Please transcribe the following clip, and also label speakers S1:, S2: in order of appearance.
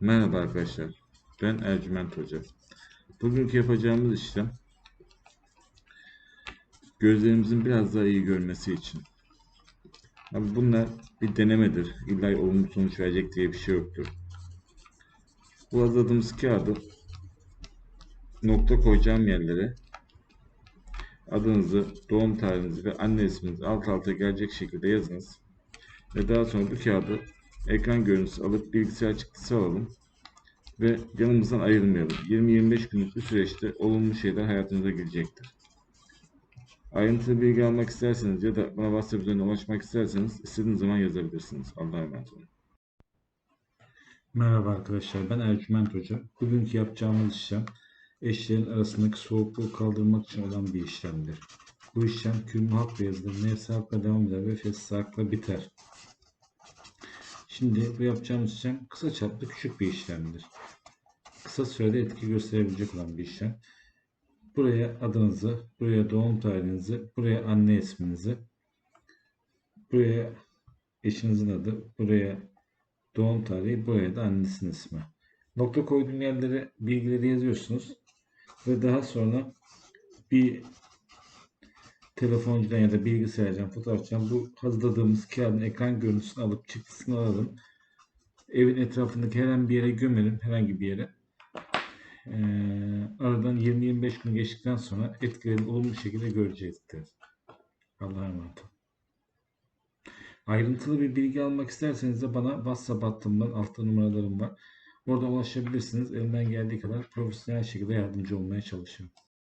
S1: Merhaba arkadaşlar. Ben Ercüment Hoca. Bugünkü yapacağımız işlem gözlerimizin biraz daha iyi görmesi için. Abi bunlar bir denemedir. İlla olumlu sonuç verecek diye bir şey yoktur. Bu hazırladığımız kağıdı nokta koyacağım yerlere adınızı, doğum tarihinizi ve anne isminizi alt alta gelecek şekilde yazınız. Ve daha sonra bu kağıdı ekran görüntüsü alıp bilgisayar çıktısı alalım ve yanımızdan ayrılmayalım. 20-25 günlük bir süreçte olumlu şeyler hayatınıza girecektir. Ayrıntılı bilgi almak isterseniz ya da bana WhatsApp üzerinden ulaşmak isterseniz istediğiniz zaman yazabilirsiniz. Allah'a emanet olun. Merhaba arkadaşlar ben Ercüment Hoca. Bugünkü yapacağımız işlem eşlerin arasındaki soğukluğu kaldırmak için olan bir işlemdir. Bu işlem külmü halk beyazıdır. Nefsi halkla devam eder ve fesli halkla biter. Şimdi bu yapacağımız işlem kısa çaplı küçük bir işlemdir. Kısa sürede etki gösterebilecek olan bir işlem. Buraya adınızı, buraya doğum tarihinizi, buraya anne isminizi, buraya eşinizin adı, buraya doğum tarihi, buraya da annesinin ismi. Nokta koyduğum yerlere bilgileri yazıyorsunuz ve daha sonra bir telefoncudan ya da bilgisayardan, fotoğrafçıdan bu hazırladığımız kağıdın ekran görüntüsünü alıp çıktısını alalım. Evin etrafındaki herhangi bir yere gömelim, herhangi bir yere. Ee, aradan 20-25 gün geçtikten sonra etkilerini olumlu şekilde görecektir. Allah'a emanet olun. Ayrıntılı bir bilgi almak isterseniz de bana WhatsApp hattımdan altta numaralarım var. Oradan ulaşabilirsiniz. Elimden geldiği kadar profesyonel şekilde yardımcı olmaya çalışıyorum.